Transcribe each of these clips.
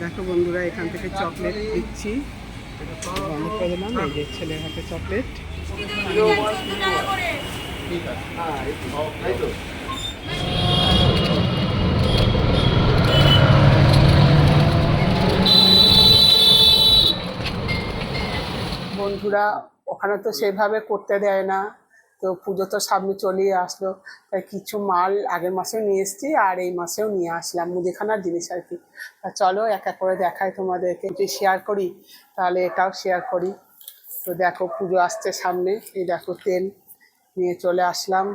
দেখো বন্ধুরা, এখান থেকে চকলেট দিচ্ছি। ছেলের হাতে চকলেট বন্ধুরা, ওখানে তো সেভাবে করতে দেয় না। তো পুজো তো সামনে চলেই আসলো। তাই কিছু মাল আগের মাসেও নিয়ে এসেছি আর এই মাসেও নিয়ে আসলাম। মুদিখানার জিনিস আর কি। তা চলো এক এক করে দেখাই তোমাদেরকে। যদি শেয়ার করি, তাহলে এটাও শেয়ার করি। তো দেখো পুজো আসছে সামনে। এই দেখো তেল নিয়ে চলে আসলাম।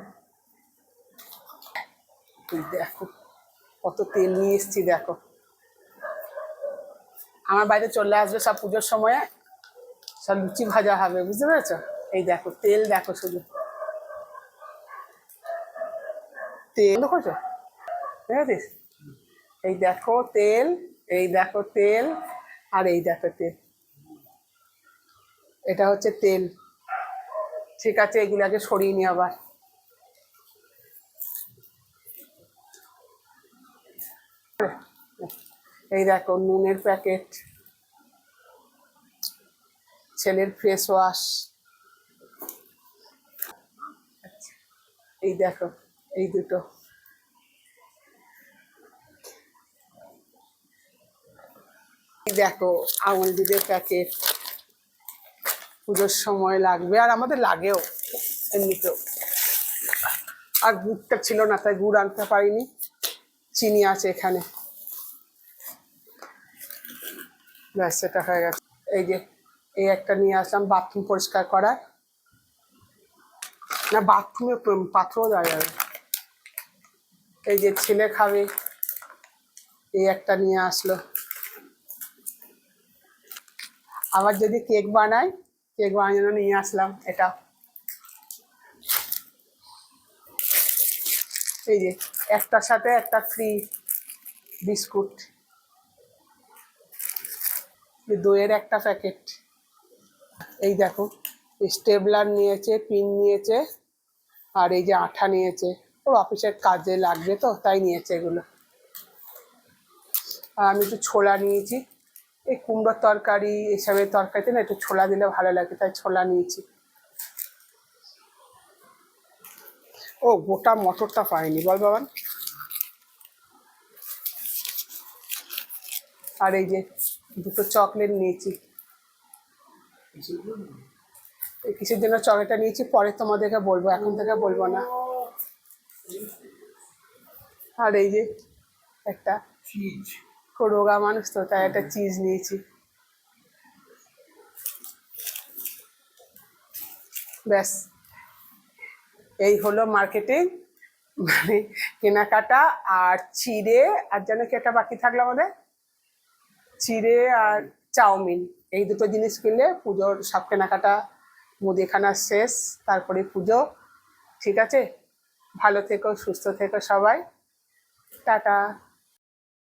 দেখো কত তেল নিয়ে এসেছি, দেখো। আমার বাড়িতে চলে আসবে সব পুজোর সময়। সব লুচি ভাজা হবে, বুঝতে পেরেছ? এই দেখো তেল, দেখো শুধু। তেল দেখছ দেখেছিস এই দেখো তেল, এই দেখো তেল, আর এই দেখো তেল। এটা হচ্ছে তেল। ঠিক আছে এগুলো আগে সরিয়ে নি আবার। এই দেখো, নুনের প্যাকেট। ছেলের ফেস ওয়াশ। এই দেখো। এই দুটো। দেখো, আঙুল দুধের প্যাকেট। পুজোর সময় লাগবে, আর আমাদের লাগেও, এমনিতেও। আর গুড়টা ছিল না, তাই গুড় আনতে পারিনি। চিনি আছে এখানে। ব্যাস সেটা হয়ে গেছে। এই যে, এই একটা নিয়ে আসলাম বাথরুম পরিষ্কার করার। না, বাথরুমে পাথরও দেওয়া যাবে। এই যে ছেলে খাবে, এই একটা নিয়ে আসলো। আবার যদি কেক বানাই কেক বানানোর নিয়ে আসলাম এটা। এই যে একটার সাথে একটা ফ্রি বিস্কুট। দইয়ের একটা প্যাকেট এই দেখো, স্টেবলার নিয়েছে, পিন নিয়েছে, আর এই যে আঠা নিয়েছে। ওর অফিসের কাজে লাগবে তো তাই নিয়েছে এগুলো। আর আমি একটু ছোলা নিয়েছি। এই কুমড়োর তরকারি এসবের তরকারিতে না একটু ছোলা দিলে ভালো লাগে তাই ছোলা নিয়েছি। ও গোটা মটরটা পাইনি বল বাবান। আর এই যে দুটো চকলেট নিয়েছি। এই কিসের জন্য চকলেটটা নিয়েছি পরে তোমাদেরকে বলব এখন থেকে বলব না। আর এই যে একটা চিজ রোগা মানুষ তো তাই একটা চিজ নিয়েছি। ব্যাস। এই হলো মার্কেটিং মানে কেনাকাটা আর চিড়ে আর যেন কি একটা বাকি থাকল আমাদের? চিড়ে আর চাউমিন। এই দুটো জিনিস কিনলে পুজোর সব কেনাকাটা মুদিখানা শেষ তারপরে পুজো। ঠিক আছে? ভালো থেকো সুস্থ থেকো সবাই। টাটা।